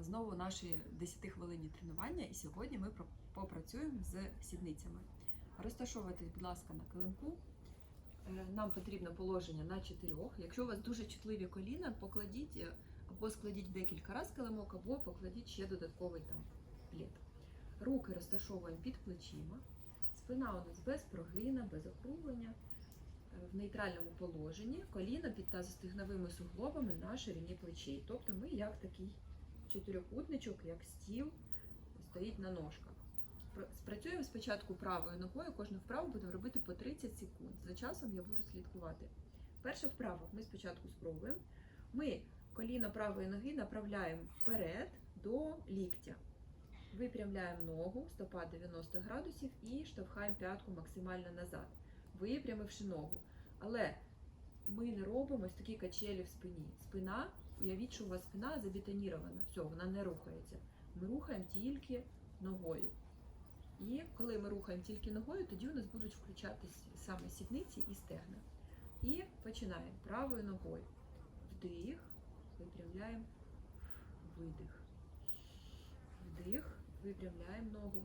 Знову наші 10 хвилинні тренування, і сьогодні ми попрацюємо з сідницями. Розташовуйтесь, будь ласка, на килимку. Е, Нам потрібно положення на чотирьох. Якщо у вас дуже чутливі коліна, покладіть е, або складіть декілька разів килимок, або покладіть ще додатковий там плід. Руки розташовуємо під плечима. Спина у нас без прогина, без округлення. Е, В нейтральному положенні коліна під тазостигновими суглобами на ширині плечей. Тобто ми як такий чотирикутничок, як стіл, стоїть на ножках. Спрацюємо спочатку правою ногою, кожну вправу будемо робити по 30 секунд. За часом я буду слідкувати. Перша вправа ми спочатку спробуємо. Ми коліно правої ноги направляємо вперед до ліктя. Випрямляємо ногу, стопа 90 градусів і штовхаємо п'ятку максимально назад, випрямивши ногу. Але ми не робимо ось такі качелі в спині. Спина, уявіть, що у вас спина забетонірована, все, вона не рухається. Ми рухаємо тільки ногою. І коли ми рухаємо тільки ногою, тоді у нас будуть включатись саме сідниці і стегна. І починаємо правою ногою. Вдих, випрямляємо, видих. Вдих, випрямляємо ногу,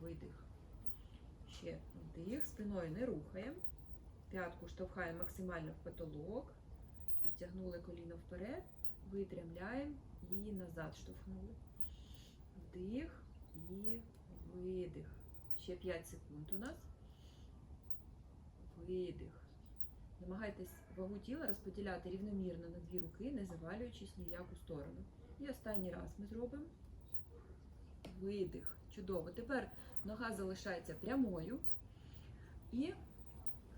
видих. Ще вдих, спиною не рухаємо. П'ятку штовхаємо максимально в потолок. Підтягнули коліно вперед, випрямляємо і назад штовхнули. Вдих і видих. Ще 5 секунд у нас. Видих. Намагайтесь вагу тіла розподіляти рівномірно на дві руки, не завалюючись ні в яку сторону. І останній раз ми зробимо видих. Чудово. Тепер нога залишається прямою і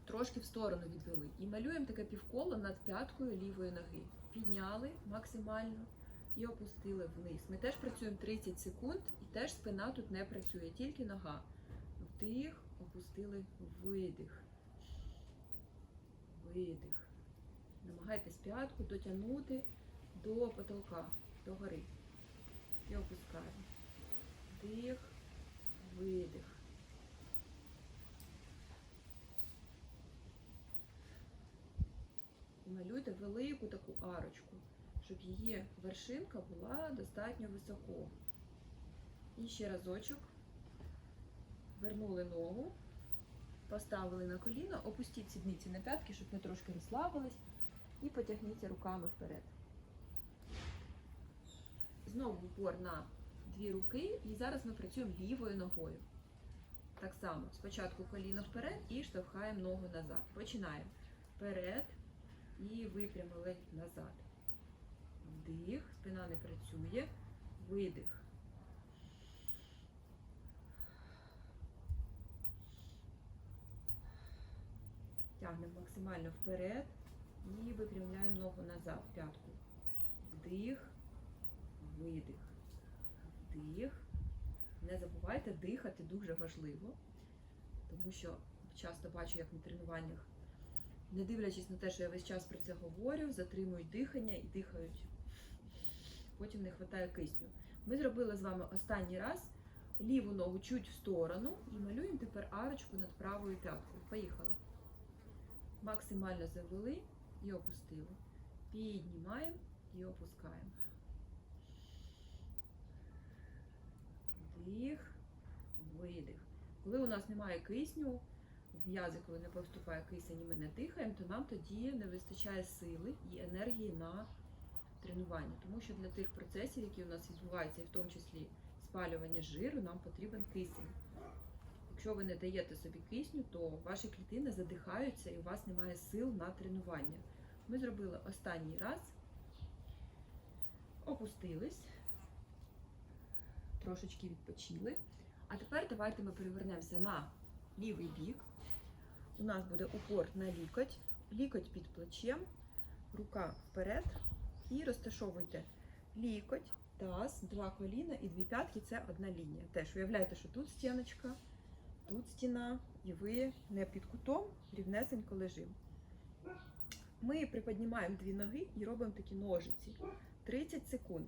трошки в сторону відвели. І малюємо таке півколо над п'яткою лівої ноги. Підняли максимально і опустили вниз. Ми теж працюємо 30 секунд, і теж спина тут не працює, тільки нога. Вдих, опустили, видих. Видих. Намагайтесь п'ятку дотягнути до потолка, до гори. І опускаємо. Вдих, видих. І малюйте велику таку арочку, щоб її вершинка була достатньо високо. І ще разочок. Вернули ногу, поставили на коліно, опустіть сідниці на п'ятки, щоб ми трошки розслабились, і потягніться руками вперед. Знову упор на дві руки, і зараз ми працюємо лівою ногою. Так само, спочатку коліно вперед і штовхаємо ногу назад. Починаємо. Вперед і випрямили назад. Вдих, спина не працює, видих. Тягнемо максимально вперед і випрямляємо ногу назад, п'ятку. Вдих, видих. Вдих. Не забувайте дихати дуже важливо, тому що часто бачу, як на тренуваннях, не дивлячись на те, що я весь час про це говорю, затримують дихання і дихають. Потім не вистачає кисню. Ми зробили з вами останній раз ліву ногу чуть в сторону і малюємо тепер арочку над правою п'яткою. Поїхали. Максимально завели і опустили. Піднімаємо і опускаємо. Вдих, видих. Коли у нас немає кисню, в коли не поступає кисень і ми не дихаємо, то нам тоді не вистачає сили і енергії на тренування. Тому що для тих процесів, які у нас відбуваються, і в тому числі спалювання жиру, нам потрібен кисень. Якщо ви не даєте собі кисню, то ваші клітини задихаються і у вас немає сил на тренування. Ми зробили останній раз, опустились, трошечки відпочили. А тепер давайте ми перевернемося на лівий бік. У нас буде упор на лікоть, лікоть під плечем, рука вперед і розташовуйте лікоть, таз, два коліна і дві п'ятки це одна лінія. Теж уявляєте, що тут стіночка, тут стіна, і ви не під кутом рівнесенько лежимо. Ми приподнімаємо дві ноги і робимо такі ножиці. 30 секунд.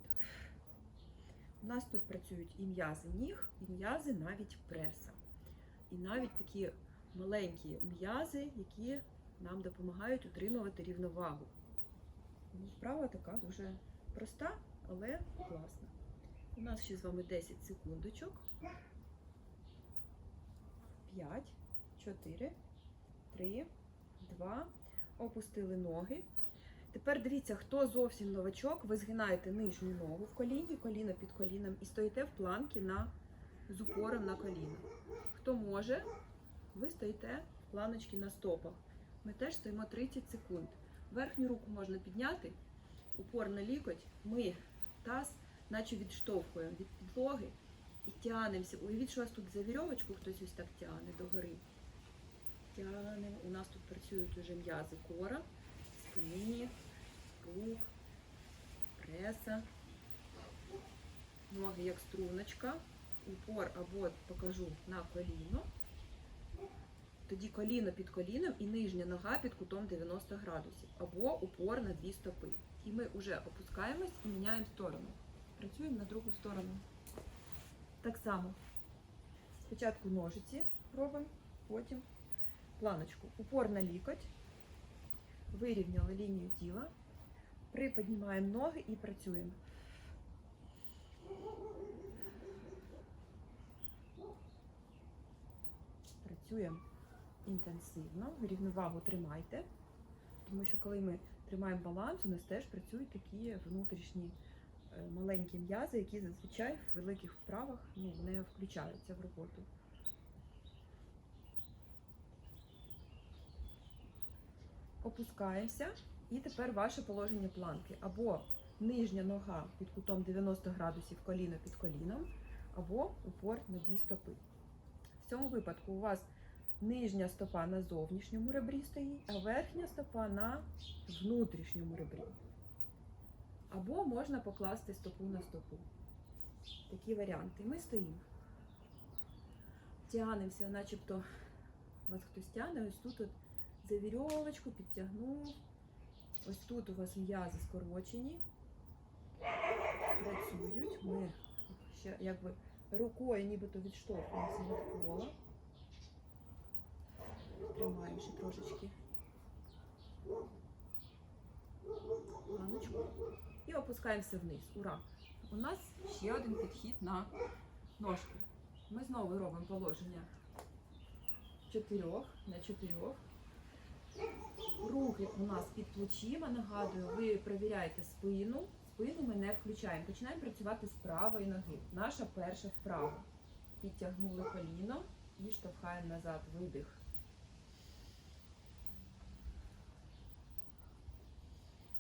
У нас тут працюють і м'язи ніг, і м'язи навіть преса. І навіть такі маленькі м'язи, які нам допомагають утримувати рівновагу. Ну, Вправа така дуже проста, але класна. У нас ще з вами 10 секундочок. 5, 4, 3, 2. Опустили ноги. Тепер дивіться, хто зовсім новачок, ви згинаєте нижню ногу в коліні, коліно під коліном і стоїте в планки на, з упором на коліно. Хто може, ви стоїте планочки на стопах. Ми теж стоїмо 30 секунд. Верхню руку можна підняти, упор на лікоть, ми таз, наче відштовхуємо від підлоги і тягнемося. Уявіть, що у вас тут за вірьовочку хтось ось так тягне догори. Тягнемо. У нас тут працюють уже м'язи кора, спини, рук, преса, ноги як струночка, упор або покажу на коліно. Тоді коліно під коліном і нижня нога під кутом 90 градусів, або упор на дві стопи. І ми вже опускаємось і міняємо сторону. Працюємо на другу сторону. Так само. Спочатку ножиці робимо, потім планочку. Упор на лікоть. Вирівняли лінію тіла. Приподнімаємо ноги і працюємо. Працюємо інтенсивно, рівновагу тримайте, тому що коли ми тримаємо баланс, у нас теж працюють такі внутрішні е, маленькі м'язи, які зазвичай в великих вправах ну, не включаються в роботу. Опускаємося і тепер ваше положення планки. Або нижня нога під кутом 90 градусів коліно під коліном, або упор на дві стопи. В цьому випадку у вас нижня стопа на зовнішньому ребрі стоїть, а верхня стопа на внутрішньому ребрі. Або можна покласти стопу на стопу. Такі варіанти. Ми стоїмо. Тягнемося, начебто вас хтось тягне, ось тут от за вірьовочку підтягнув. Ось тут у вас м'язи скорочені. Працюють. Ми ще якби рукою нібито відштовхуємося від пола. Тримаємо ще трошечки планочку. І опускаємося вниз. Ура! У нас ще один підхід на ножки. Ми знову робимо положення чотирьох на чотирьох. Руки у нас під плечима. Нагадую, ви перевіряєте спину. Спину ми не включаємо. Починаємо працювати з правої ноги. Наша перша вправа. Підтягнули коліно і штовхаємо назад. Видих.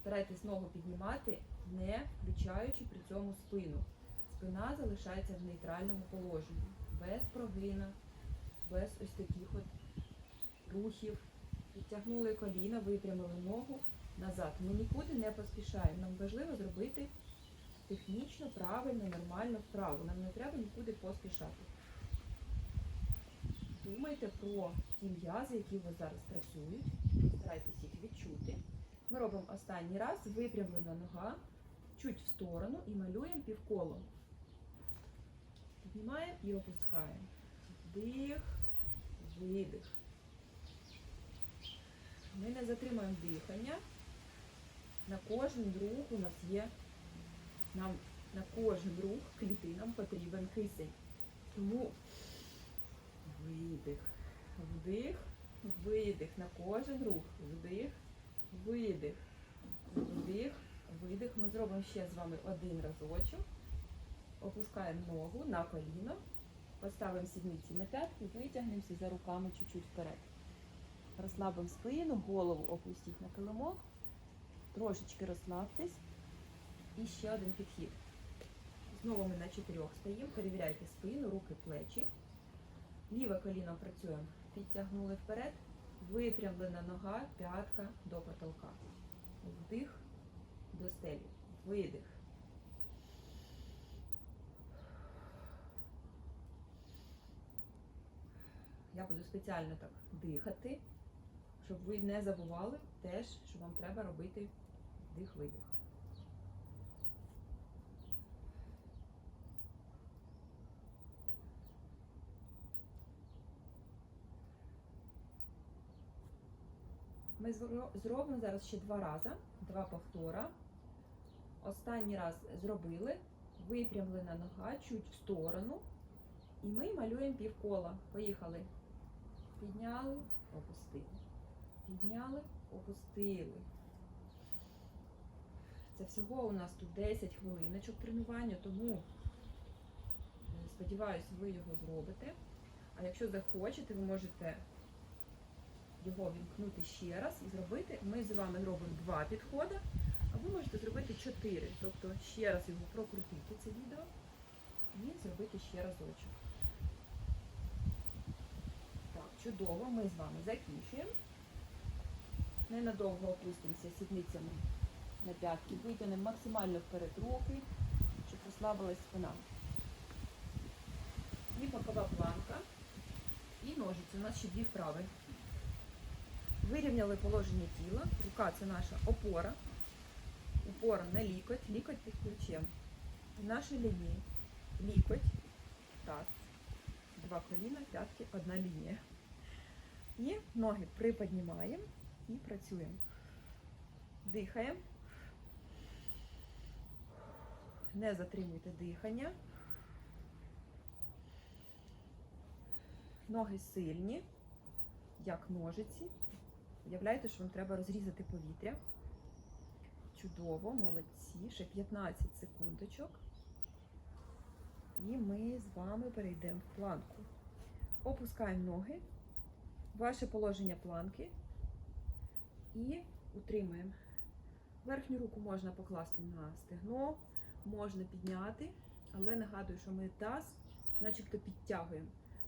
Старайтесь ногу піднімати, не включаючи при цьому спину. Спина залишається в нейтральному положенні, без прогина, без ось таких от рухів. Підтягнули коліна, випрямили ногу назад. Ми нікуди не поспішаємо. Нам важливо зробити технічно, правильно, нормально вправу. Нам не треба нікуди поспішати. Думайте про ті м'язи, які у вас зараз працюють. Старайтесь їх відчути. Ми робимо останній раз, випрямлена нога, чуть в сторону і малюємо півколо. Піднімаємо і опускаємо. Вдих, видих. Ми не затримуємо дихання. На кожен рух у нас є, нам на кожен рух клітинам потрібен кисень. Тому видих, вдих, видих на кожен рух. Вдих, видих, вдих, видих. Ми зробимо ще з вами один разочок. Опускаємо ногу на коліно, поставимо сідниці на п'ятки, витягнемося за руками чуть-чуть вперед. Розслабимо спину, голову опустіть на килимок, трошечки розслабтесь. І ще один підхід. Знову ми на чотирьох стоїмо, перевіряйте спину, руки, плечі. Ліве коліно працюємо. Підтягнули вперед, випрямлена нога, п'ятка до потолка. Вдих до стелі. Видих. Я буду спеціально так дихати, щоб ви не забували теж, що вам треба робити вдих-видих. Ми зробимо зараз ще два рази, два повтора. Останній раз зробили, Випрямлена нога чуть в сторону. І ми малюємо півкола. Поїхали. Підняли, опустили. Підняли, опустили. Це всього у нас тут 10 хвилиночок тренування, тому е, сподіваюся, ви його зробите. А якщо захочете, ви можете його вімкнути ще раз і зробити. Ми з вами робимо два підходи, а ви можете зробити чотири. Тобто ще раз його прокрутити, це відео, і зробити ще разочок. Так, чудово, ми з вами закінчуємо. Ненадовго опустимося сідницями на п'ятки, витягнемо максимально вперед руки, щоб розслабилась спина. І бокова планка, і ножиці. У нас ще дві вправи. Вирівняли положення тіла. Рука це наша опора. Опора на лікоть, лікоть під плечем. В нашій лінії лікоть, таз, два коліна, п'ятки, одна лінія. І ноги приподнімаємо і працюємо. Дихаємо. Не затримуйте дихання. Ноги сильні, як ножиці. Уявляєте, що вам треба розрізати повітря. Чудово, молодці. Ще 15 секундочок. І ми з вами перейдемо в планку. Опускаємо ноги, ваше положення планки і утримуємо. Верхню руку можна покласти на стегно, можна підняти, але нагадую, що ми таз начебто підтягуємо.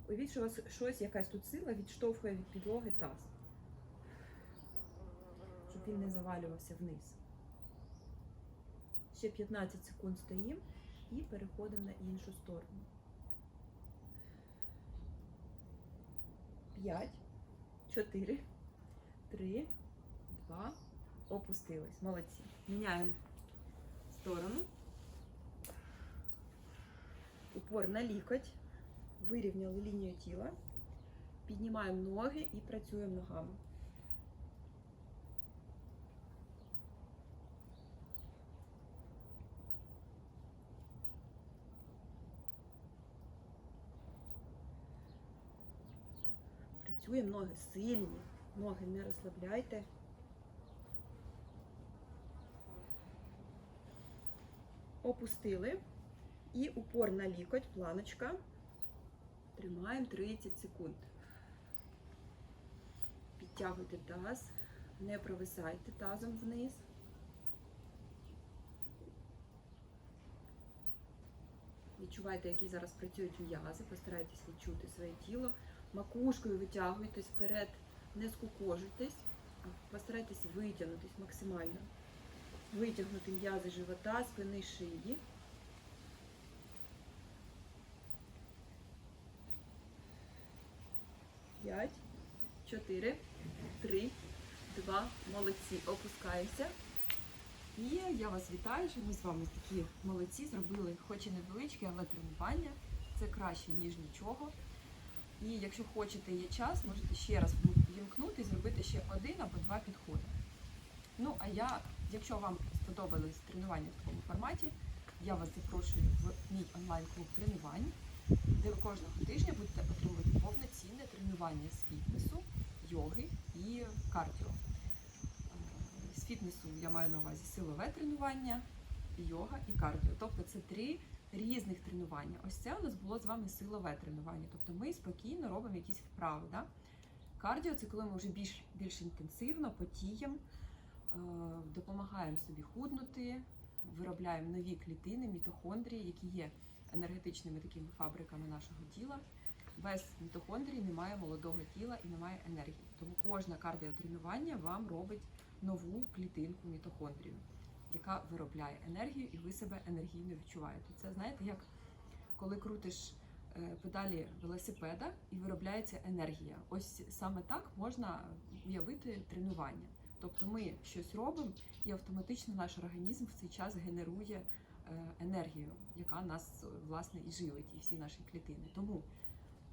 Уявіть, що у вас щось, якась тут сила відштовхує від підлоги таз, щоб він не завалювався вниз. Ще 15 секунд стоїмо і переходимо на іншу сторону. 5, 4, 3, 2, опустились. Молодці. Міняємо сторону. Упор на лікоть. Вирівняли лінію тіла. Піднімаємо ноги і працюємо ногами. Працюємо ноги сильні, ноги не розслабляйте. Опустили. І упор на лікоть, планочка. Тримаємо 30 секунд. Підтягуйте таз, не провисайте тазом вниз. Відчувайте, які зараз працюють м'язи, постарайтесь відчути своє тіло. Макушкою витягуйтесь вперед, не скукожуйтесь, а постарайтесь витягнутись максимально. Витягнути м'язи живота, спини, шиї. П'ять, чотири, три, два. Молодці. Опускаємося. І я вас вітаю, що ми з вами такі молодці зробили, хоч і невеличке, але тренування. Це краще, ніж нічого. І якщо хочете є час, можете ще раз вімкнути і зробити ще один або два підходи. Ну, а я, якщо вам сподобались тренування в такому форматі, я вас запрошую в мій онлайн-клуб тренувань, де ви кожного тижня будете отримувати повноцінне тренування з фітнесу, йоги і кардіо. З фітнесу я маю на увазі силове тренування, йога і кардіо. Тобто це три різних тренування. Ось це у нас було з вами силове тренування. Тобто ми спокійно робимо якісь вправи. Да? Кардіо це коли ми вже більш, більш інтенсивно потіємо, е, допомагаємо собі худнути, виробляємо нові клітини, мітохондрії, які є енергетичними такими фабриками нашого тіла. Без мітохондрій немає молодого тіла і немає енергії. Тому кожне кардіотренування вам робить нову клітинку мітохондрію, яка виробляє енергію, і ви себе енергійно відчуваєте. Це знаєте, як коли крутиш е, педалі велосипеда і виробляється енергія. Ось саме так можна уявити тренування. Тобто ми щось робимо, і автоматично наш організм в цей час генерує е, енергію, яка нас власне і живить, і всі наші клітини. Тому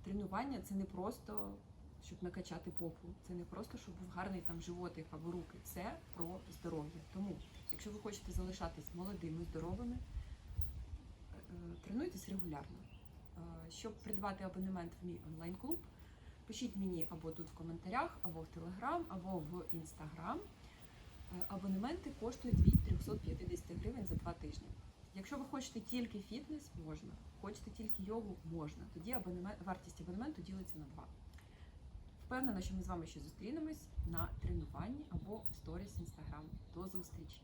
тренування це не просто щоб накачати попу, це не просто щоб був гарний там животик або руки. Це про здоров'я. Тому, якщо ви хочете залишатись молодими, здоровими, тренуйтесь регулярно. Е, Щоб придбати абонемент в мій онлайн-клуб, пишіть мені або тут в коментарях, або в Телеграм, або в Інстаграм. Е, Абонементи коштують від 350 гривень за два тижні. Якщо ви хочете тільки фітнес, можна. Хочете тільки йогу, можна. Тоді абонемент, вартість абонементу ділиться на два. Впевнена, що ми з вами ще зустрінемось на тренуванні або сторіс Інстаграм. До зустрічі!